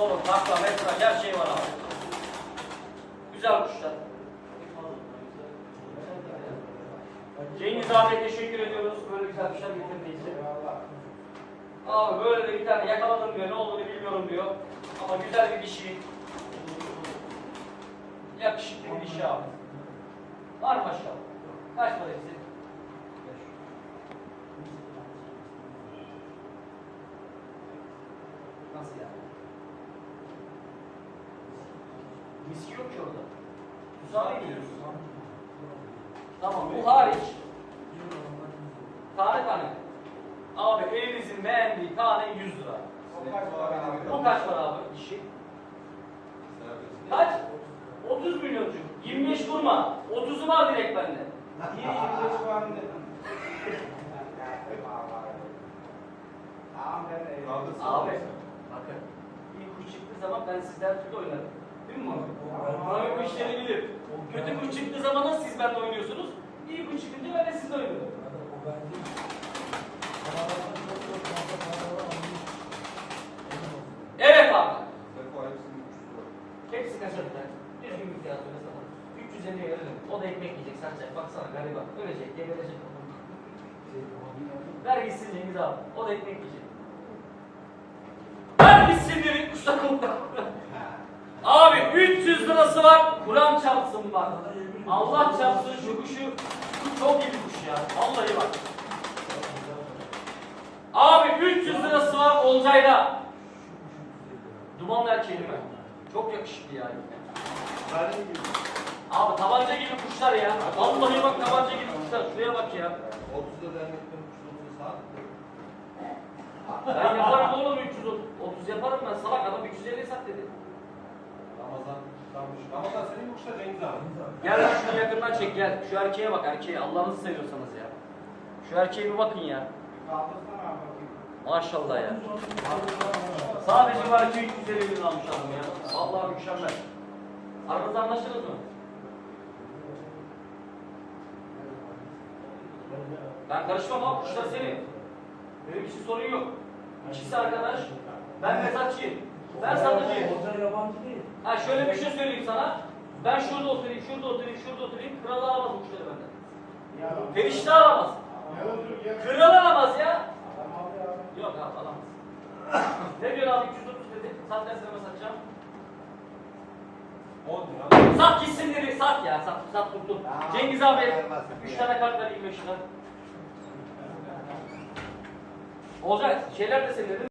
sorun, takla, metraj her şey var abi. Güzel kuşlar. Cengiz abiye teşekkür ediyoruz. Böyle güzel kuşlar getirdiği için. Abi böyle de bir tane yakaladım diyor. Ne olduğunu bilmiyorum diyor. Ama güzel bir dişi. Yakışıklı bir dişi abi. Var mı maşallah? Kaç para hepsi? Nasıl yani? Miski yok ki orada. Tuzağa mı gidiyorsun? Tamam bu hariç. Tane tane. Abi elinizin beğendiği tane 100 lira. Bu kaç para abi dişi? Kaç? 30 milyoncuk. 25 vurma. 30'u var direkt bende. Niye 25 var dedim? Abi bakın iyi kuş çıktığı zaman ben sizler türlü oynarım. Değil mi Muhammed? Muhammed bu işleri bilir. Kötü kuş çıktığı zaman nasıl siz benimle oynuyorsunuz? İyi kuş çıkınca ben de sizle oynuyorum. Evet abi. Hepsi kaç lira? Düzgün bir fiyat öyle sana. 350'ye verelim. O da ekmek yiyecek sadece. Baksana gariban. Ölecek, geberecek. Ver gitsin Cengiz abi. O da ekmek yiyecek. Abi 300 lirası var. Kur'an çarpsın bak. Allah çarpsın şu kuşu. Çok iyi bir kuş ya. Vallahi bak. Abi 300 lirası var Olcay'da. Dumanlı erkeğim ben. Çok yakışıklı yani. Abi tabanca gibi kuşlar ya. Vallahi bak tabanca gibi kuşlar. Şuraya bak ya. Ben yaparım oğlum 330 yaparım ben. Salak adam 350 sat dedi. Ramazan senin bu kuşlar Cengiz abi. Gel şunu yakından çek gel. Şu erkeğe bak erkeğe. Allah'ınızı seviyorsanız ya. Şu erkeğe bir bakın ya. Kaldırsana abi bakayım. Maşallah ya. Sadece var 250 bin almış adam ya. Vallahi mükemmel. Aranızda anlaştınız mı? Ben karışmam abi kuşlar senin. Benim için sorun yok. İkisi arkadaş. Ben mezatçıyım. Ben satıcıyım. Hoca yabancı değil. Ha şöyle bir şey söyleyeyim sana. Ben şurada oturayım, şurada oturayım, şurada oturayım. Kral alamaz bu kuşları benden. Perişte alamaz. Ne olur ya. Kral alamaz ya. Yok abi alamaz. ne diyor abi 230 dedi. Sat ben sana satacağım. 10 lira. Sat gitsin dedi. Sat ya. Sat, sat kurtul. Cengiz abi Vermez. 3 tane kart ver 25 lira. Olacak. Şeyler de senin dedin.